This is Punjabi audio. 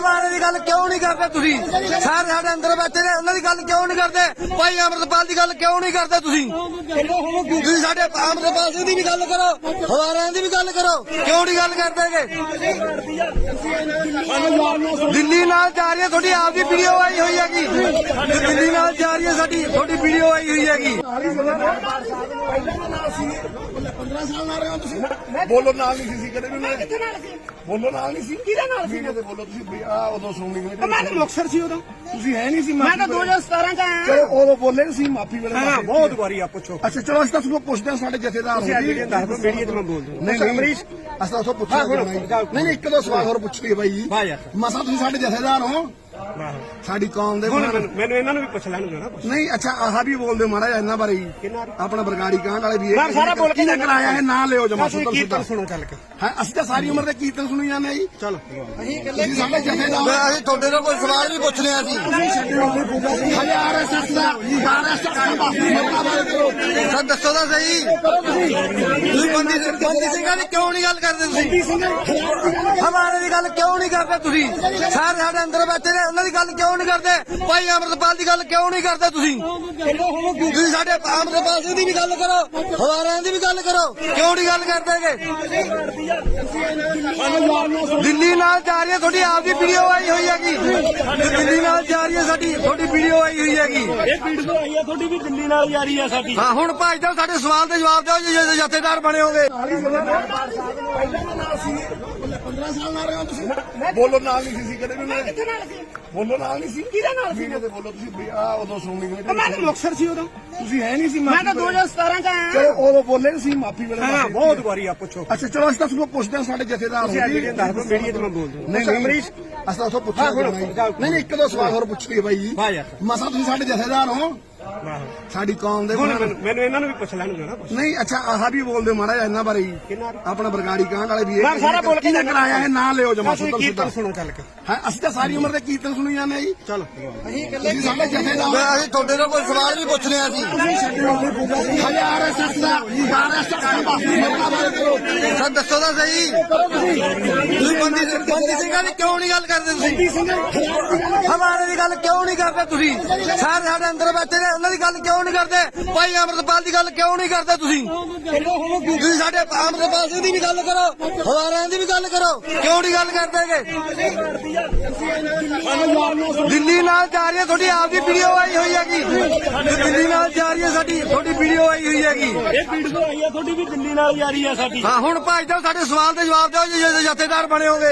ਹਮਾਰੇ ਦੀ ਗੱਲ ਕਿਉਂ ਨਹੀਂ ਕਰਦੇ ਤੁਸੀਂ? ਸਾਰੇ ਸਾਡੇ ਅੰਦਰ ਬੈਠੇ ਨੇ, ਉਹਨਾਂ ਦੀ ਗੱਲ ਕਿਉਂ ਨਹੀਂ ਕਰਦੇ? ਭਾਈ ਅਮਰਤਪਾਲ ਦੀ ਗੱਲ ਕਿਉਂ ਨਹੀਂ ਕਰਦੇ ਤੁਸੀਂ? ਤੁਸੀਂ ਸਾਡੇ ਅਮਰਤਪਾਲ ਸਿੰਘ ਦੀ ਵੀ ਗੱਲ ਕਰੋ, ਹਵਾਰਿਆਂ ਦੀ ਵੀ ਗੱਲ ਕਰੋ, ਕਿਉਂ ਨਹੀਂ ਗੱਲ ਕਰਦੇਗੇ ਦਿੱਲੀ ਨਾਲ ਜਾ ਰਹੀ ਹੈ, ਤੁਹਾਡੀ ਆਪ ਦੀ ਵੀਡੀਓ ਆਈ ਹੋਈ ਹੈਗੀ। ਦਿੱਲੀ ਨਾਲ ਜਾ ਰਹੀ ਹੈ ਸਾਡੀ, ਤੁਹਾਡੀ ਵੀਡੀਓ ਆਈ ਹੋਈ ਹੈਗੀ। ਬੋਲੋ ਨਾਲ ਨਹੀਂ ਸੀ ਕਦੇ ਵੀ ਬੋਲੋ ਨਾਲ ਨਹੀਂ ਸੀ ਕਿਹਦੇ ਨਾਲ ਸੀ ਵੀਡੀਓ ਤੇ ਬੋਲੋ ਤੁਸੀਂ ਵੀ ਆ ਉਦੋਂ ਸੁਣਨੀ ਮੈਂ ਤਾਂ ਮੁਕਤਸਰ ਸੀ ਉਦੋਂ ਤੁਸੀਂ ਹੈ ਨਹੀਂ ਸੀ ਮੈਂ ਤਾਂ ਮਾਫ਼ੀ ਵੇਲੇ। 2017 ਚ ਆਇਆ ਚਲੋ ਉਦੋਂ ਬੋਲੇ ਸੀ ਮਾਫੀ ਵੇਲੇ ਹਾਂ ਮਾਫ਼ੀ ਬਹੁਤ। ਵਾਰੀ ਆ ਪੁੱਛੋ ਅੱਛਾ ਚਲੋ ਅਸੀਂ ਤਾਂ ਤੁਹਾਨੂੰ ਪੁੱਛਦੇ ਹਾਂ ਸਾਡੇ ਜਥੇਦਾਰ ਤੁਸੀਂ ਹੋ ਅੱਜ ਜੀ। ਵੀਡੀਓ ਦੱਸ ਦਿਓ ਮੀਡੀਆ ਤੇ ਮੈਂ ਬੋਲ ਦੂੰ ਨਹੀਂ ਨਹੀਂ ਅਮਰੀਸ਼ ਅਸੀਂ ਤਾਂ ਉਥੋਂ ਪੁੱਛਿਆ ਹਾਂ। ਨਹੀਂ ਨਹੀਂ ਇੱਕ ਦੋ ਸਵਾਲ ਹੋਰ ਪੁੱਛੀਏ ਬਾਈ ਜੀ ਵਾਹ ਯਾਰ। ਮਸਾ ਤੁਸੀਂ ਸਾਡੇ ਜਥੇਦਾਰ ਹੋ ਸਾਡੀ ਕੌਮ ਦੇ ਹੁਣ ਬਾਰੇ- ਮੈਨੂੰ ਮੈਨੂੰ ਇਹਨਾਂ ਨੂੰ ਵੀ ਪੁੱਛ ਲੈਣ ਦਿਓ ਨਾ ਕੁਛ। ਨਹੀਂ ਅੱਛਾ ਆਹ ਵੀ ਬੋਲਦੇ ਜਿਹਾ ਇਹਨਾਂ ਬਾਰੇ ਹੀ। ਬਾਰੇ? ਆਪਣਾ ਬਰਗਾੜੀ ਕਾਂਡ ਵਾਲੇ ਵੀ ਇਹ ਮੈਂ ਸਾਰਾ ਬੋਲ ਕੇ ਕਿਹਨੇ ਕਰਾਇਆ ਇਹ? ਨਾਂ ਲਿਓ ਜਮਾ ਕੀਰਤਨ ਸੁਤਰ ਸੁਣੋ ਚੱਲ ਕੇ। ਹਾਂ ਅਸੀਂ ਤਾਂ ਸਾਰੀ ਉਮਰ ਦੇ ਕੀਰਤਨ ਸੁਣੀ ਜਾਂਦੇ ਆ ਜੀ। ਚਲੋ। ਤੁਸੀਂ ਸਾਡੇ ਜਥੇਦਾਰ ਅਸੀਂ ਤੁਹਾਡੇ ਤੋਂ ਕੋਈ ਸਵਾਲ ਵੀ ਪੁੱਛ ਲਿਆ ਸੀ ਹਜ਼ਾਰ ਐਸਐਸ ਦਾ ਆਰਐਸਐਸ ਦਾ ਬਾਕੀ ਮਤਲਬ ਬਾਰੇ ਸਰ ਦੱਸੋ ਤਾਂ ਸਹੀ। ਤੁਸੀਂ ਬੰਦੀ ਬੰਦੀ ਸਿੰਘਾਂ ਦੀ ਕਿਉਂ ਨਹੀਂ ਗੱਲ ਕਰਦੇ ਤੁਸੀਂ? ਹਮਾਰੇ ਦੀ ਗੱਲ ਕਿਉਂ ਨਹੀਂ ਕਰਦੇ ਤੁਸੀਂ? ਸਾਰੇ ਸਾਡੇ ਅੰਦਰ ਬੈਠੇ ਨੇ ਉਹਨਾਂ ਦੀ ਗੱਲ ਕਿਉਂ ਨਹੀਂ ਕਰਦੇ? ਭਾਈ ਅਮਰਤਪਾਲ ਦੀ ਗੱਲ ਕਿਉਂ ਨਹੀਂ ਕਰਦੇ ਤੁਸੀਂ? ਤੁਸੀਂ ਸਾਡੇ ਅਮਰਤਪਾਲ ਸਿੰਘ ਦੀ ਵੀ ਗੱਲ ਕਰੋ ਹਵਾਰਿਆਂ ਦੀ ਵੀ ਗੱਲ ਕਰੋ ਕਿਉਂ ਨਹੀਂ ਗੱਲ ਕਰਦੇਗੇ ਦਿੱਲੀ ਨਾਲ ਜਾ ਰਹੀ ਹੈ ਤੁਹਾਡੀ ਆਪ ਦੀ ਵੀਡੀਓ ਆਈ ਹੋਈ ਹੈਗੀ। ਦਿੱਲੀ ਨਾਲ ਜਾ ਰਹੀ ਹੈ ਸਾਡੀ ਤੁਹਾਡੀ ਵੀਡੀਓ ਆਈ ਹੋਈ ਹੈਗੀ। ਇਹ ਵੀਡੀਓ ਆਈ ਆ ਤੁਹਾਡੀ ਵੀ ਦਿੱਲੀ ਨਾਲ ਜਾਰੀ ਆ ਸਾਡੀ। ਹਾਂ ਹੁਣ ਭਾਈ ਸਾਹਿਬ ਸਾਡੇ ਸਵਾਲ ਦੇ ਜਵਾਬ ਦਿਓ ਜੇ ਜੇ ਜਥੇਦਾਰ ਬਣੇ ਹੋਗੇ। 15 ਸਾਲ ਨਾਲ ਰਹੇ ਹੋ ਤੁਸੀਂ ਬੋਲੋ ਨਾਲ ਨਹੀਂ ਸੀ ਕਦੇ ਵੀ ਮੈਂ ਕਿੱਥੇ ਨਾਲ ਸੀ? ਬੋਲੋ ਨਾਲ ਨਹੀਂ ਸੀ। ਕਿਹਦੇ ਨਾਲ ਸੀ? ਤੇ ਬੋਲੋ ਤੁਸੀਂ ਵੀ ਆ ਉਦੋਂ ਸੁਣਨੀ ਮੈਂ ਤਾਂ ਮੁਕਤਸਰ ਸੀ ਉਦੋਂ। ਤੁਸੀਂ ਹੈ ਨਹੀਂ ਸੀ ਮੈਂ ਤਾਂ ਮਾਫ਼ੀ ਵੇਲੇ। 2017 ਚ ਆਇਆ। ਚਲੋ ਉਦੋਂ ਬੋਲੇ ਸੀ ਮਾਫੀ ਵੇਲੇ ਹਾਂ ਬਹੁਤ। ਵਾਰੀ ਆ ਪੁੱਛੋ। ਅੱਛਾ ਚਲੋ ਅਸੀਂ ਤਾਂ ਤੁਹਾਨੂੰ ਪੁੱਛਦੇ ਹਾਂ ਸਾਡੇ ਜਥੇਦਾਰ ਹੋ ਅੱਜ ਜੀ। ਮੀਡੀਆ ਤੇ ਮੈਂ ਬੋਲ ਦੂੰ ਨਹੀਂ ਨਹੀਂ ਅਮਰੀਸ਼। ਅਸੀਂ ਤਾਂ ਉਥੋਂ। ਜਾਓ। ਨਹੀਂ ਨਹੀਂ ਇੱਕ ਦੋ ਸਵਾਲ ਹੋਰ ਪੁੱਛੀਏ ਬਾਈ ਜੀ। ਵਾਹ ਯਾਰ। ਮਸਾ ਤੁਸੀਂ ਸਾਡੇ ਜਥੇਦਾਰ ਹੋ। ਸਾਡੀ ਕੌਮ ਦੇ ਹੁਣ ਮੈਨੂੰ ਮੈਨੂੰ ਇਹਨਾਂ ਨੂੰ ਵੀ ਪੁੱਛ ਲੈਣ ਦਿਓ ਨਾ ਕੁਛ। ਨਹੀਂ ਅੱਛਾ ਆਹ ਵੀ ਬੋਲਦੇ ਮਾੜਾ ਜਿਹਾ ਇਹਨਾਂ ਬਾਰੇ ਹੀ। ਬਾਰੇ? ਆਪਣਾ ਬਰਗਾੜੀ ਕਾਂਡ ਵਾਲੇ ਵੀ ਇਹ ਮੈਂ ਸਾਰਾ ਬੋਲ ਕੇ ਕਿਹਨੇ ਕਰਾਇਆ ਇਹ? ਨਾਂ ਲਿਓ ਜਮਾ ਤੁਸੀਂ ਕੀਰਤਨ ਸੁਣੋ ਚੱਲ ਕੇ। ਹਾਂ ਅਸੀਂ ਤਾਂ ਸਾਰੀ ਉਮਰ ਦੇ ਕੀਰਤਨ ਸੁਣੀ ਜਾਂਦੇ ਆ ਜੀ। ਚਲੋ। ਤੁਸੀਂ ਸਾਡੇ ਜਥੇਦਾਰ ਅਸੀਂ ਤੁਹਾਡੇ ਤੋਂ ਕੋਈ ਸਵਾਲ ਵੀ ਪੁੱਛ ਲਿਆ ਸੀ। ਹਜ਼ਾਰ ਐਸਐਸ ਦਾ ਆਰਐਸਐਸ ਦਾ ਮਤਲਬ ਬਾਰੇ ਕਰੋ ਸਰ ਦੱਸੋ ਤਾਂ ਸਹੀ। ਤੁਸੀਂ ਬੰਦੀ ਬੰਦੀ ਸਿੰਘਾਂ ਦੀ ਕਿਉਂ ਨਹੀਂ ਗੱਲ ਕਰਦੇ ਤੁਸੀਂ? ਹਮਾਰੇ ਦੀ ਗੱਲ ਕਿਉਂ ਨਹੀਂ ਕਰਦੇ ਤੁਸੀਂ? ਸਾਰੇ ਸਾਡੇ ਅੰਦਰ ਬੈਠੇ ਨੇ ਉਹਨਾਂ ਦੀ ਗੱਲ ਕਿਉਂ ਨਹੀਂ ਕਰਦੇ? ਭਾਈ ਅਮਰਤਪਾਲ ਦੀ ਗੱਲ ਕਿਉਂ ਨਹੀਂ ਕਰਦੇ ਤੁਸੀਂ? ਤੁਸੀਂ ਸਾਡੇ ਅਮਰਤਪਾਲ ਸਿੰਘ ਦੀ ਵੀ ਗੱਲ ਕਰੋ ਹਵਾਰਿਆਂ ਦੀ ਵੀ ਗੱਲ ਕਰੋ ਕਿਉਂ ਨਹੀਂ ਗੱਲ ਕਰਦੇਗੇ ਦਿੱਲੀ ਨਾਲ ਜਾ ਰਹੀ ਹੈ ਤੁਹਾਡੀ ਆਪ ਦੀ ਵੀਡੀਓ ਆਈ ਹੋਈ ਹੈਗੀ। ਦਿੱਲੀ ਨਾਲ ਜਾ ਰਹੀ ਹੈ ਸਾਡੀ ਤੁਹਾਡੀ ਵੀਡੀਓ ਆਈ ਹੋਈ ਹੈਗੀ। ਇਹ ਵੀਡੀਓ ਆਈ ਆ ਤੁਹਾਡੀ ਵੀ ਦਿੱਲੀ ਨਾਲ ਜਾਰੀ ਆ ਸਾਡੀ। ਹਾਂ ਹੁਣ ਭਾਈ ਸਾਹਿਬ ਸਾਡੇ ਸਵਾਲ ਦੇ ਜਵਾਬ ਦਿਓ ਜੇ ਜੇ ਜਥੇਦਾਰ ਬਣੇ ਹੋਗੇ।